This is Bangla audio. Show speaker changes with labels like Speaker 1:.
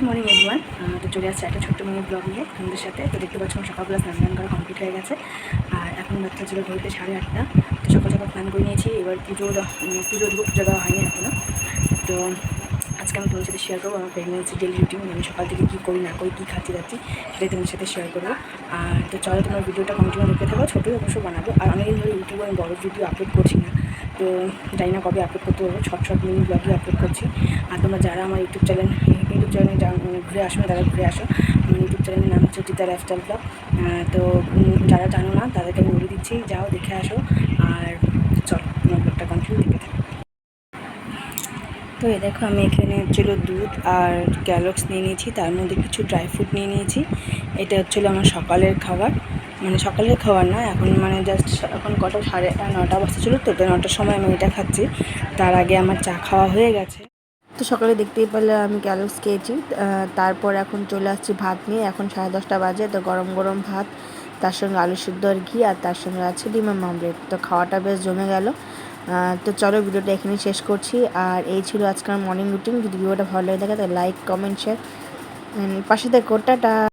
Speaker 1: গুড মর্নিং এভরিওয়ান তো চলে আসছে একটা ছোট্ট মিনি ব্লগ নিয়ে আমাদের সাথে। তো দেখতে পাচ্ছ সকালবেলা স্নান টান করা কমপ্লিট হয়ে গেছে। আর এখন বাচ্চা ছিল ঘড়িতে সাড়ে আটটা। তো সকাল সকাল স্নান করে নিয়েছি। এবার পুজো উম, পুজো দেবো পুজো দেওয়া হয়নি এখনও তো আজকে আমি তোমার সাথে শেয়ার করব। আমার প্রেগনেন্সি ডেলি রুটিন আমি সকাল থেকে কী করি না করি কী খাচ্ছি যাচ্ছি সেটাই তোমার সাথে শেয়ার করব। আর তো চলো তোমার ভিডিওটা কন্টিনিউ দেখতে থাকো। ছোটোই অবশ্য বানাবো। আর অনেকদিন ধরে ইউটিউবে আমি বড় ভিডিও আপলোড করছি না। তো জানি না কবে আপলোড করতে পারব শর্ট শর্ট মিনি ব্লগই আপলোড করছি। আর তোমরা যারা আমার ইউটিউব চ্যানেল ইউটিউব চ্যানেলে ঘুরে আসো তারা ঘুরে আসো, আমার ইউটিউব চ্যানেলের নাম হচ্ছে চিতা লাইফস্টাইল ব্লগ তো যারা জানো না, তাদেরকে আমি বলে দিচ্ছি, যাও দেখে আসো, আর চলো, তোমার ব্লগটা কন্টিনিউ দেখতে থাকো। তো এই দেখো, আমি এখানে হচ্ছিল দুধ আর ক্যালক্স নিয়ে নিয়েছি, তার মধ্যে কিছু ড্রাই ফ্রুট নিয়ে নিয়েছি। এটা হচ্ছিল আমার সকালের খাবার। মানে সকালের খাবার না, এখন মানে জাস্ট এখন কটা, সাড়ে নটা বাজতে ছিল তো নটার সময় আমি এটা খাচ্ছি। তার আগে আমার চা খাওয়া হয়ে গেছে। তো সকালে দেখতেই পারলে আমি গ্যালক্স খেয়েছি তারপর এখন চলে আসছি ভাত নিয়ে। এখন সাড়ে দশটা বাজে, তো গরম গরম ভাত, তার সঙ্গে আলু সিদ্ধ আর ঘি, আর তার সঙ্গে আছে ডিমের মামলেট। তো খাওয়াটা বেশ জমে গেল। তো চলো ভিডিওটা এখানে শেষ করছি। আর এই ছিল আজকাল মর্নিং রুটিন যদি ভিডিওটা ভালো লাগে থাকে তাহলে লাইক কমেন্ট শেয়ার পাশে দেখো টাটা!